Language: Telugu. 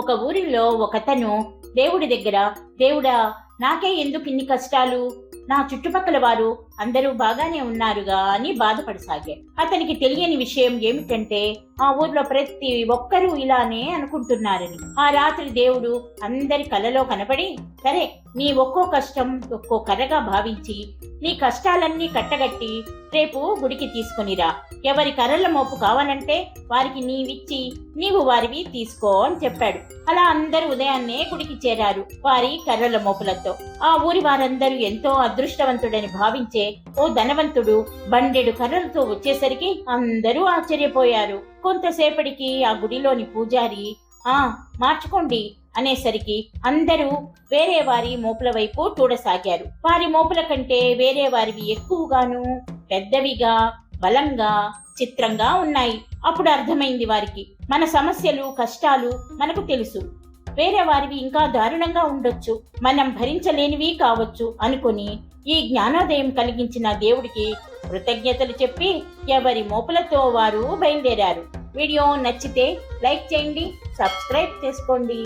ఒక ఊరిలో ఒకతను దేవుడి దగ్గర దేవుడా నాకే ఎందుకు ఇన్ని కష్టాలు? నా చుట్టుపక్కల వారు అందరూ బాగానే ఉన్నారుగా అని బాధపడసాగే. అతనికి తెలియని విషయం ఏమిటంటే ఆ ఊర్లో ప్రతి ఒక్కరూ ఇలానే అనుకుంటున్నారని. ఆ రాత్రి దేవుడు అందరి కలలో కనపడి సరే నీ ఒక్కో కష్టం ఒక్కో కర్రగా భావించి నీ కష్టాలన్నీ కట్టగట్టి రేపు గుడికి తీసుకునిరా ఎవరి కర్రల మోపు కావాలంటే వారికి నీవిచ్చి నీవు వారివి తీసుకో అని చెప్పాడు. అలా అందరూ ఉదయాన్నే గుడికి చేరారు వారి కర్రల మోపులతో. ఆ ఊరి వారందరూ ఎంతో అదృష్టవంతుడని భావించే ఓ ధనవంతుడు బండెడు కర్రలతో వచ్చేసరికి అందరూ ఆశ్చర్యపోయారు. కొంతసేపటికి ఆ గుడిలోని పూజారి ఆ మార్చుకోండి అనేసరికి అందరూ వేరే వారి మోపుల వైపు చూడసాగారు. వారి మోపుల కంటే వేరే వారివి ఎక్కువగాను పెద్దవిగా బలంగా చిత్రంగా ఉన్నాయి. అప్పుడు అర్థమైంది వారికి మన సమస్యలు కష్టాలు మనకు తెలుసు. వేరే వారివి ఇంకా దారుణంగా ఉండొచ్చు. మనం భరించలేనివి కావచ్చు అనుకుని ఈ జ్ఞానోదయం కలిగించిన దేవుడికి కృతజ్ఞతలు చెప్పి ఎవరి మోపులతో వారు బయలుదేరారు. వీడియో నచ్చితే లైక్ చేయండి సబ్స్క్రైబ్ చేసుకోండి.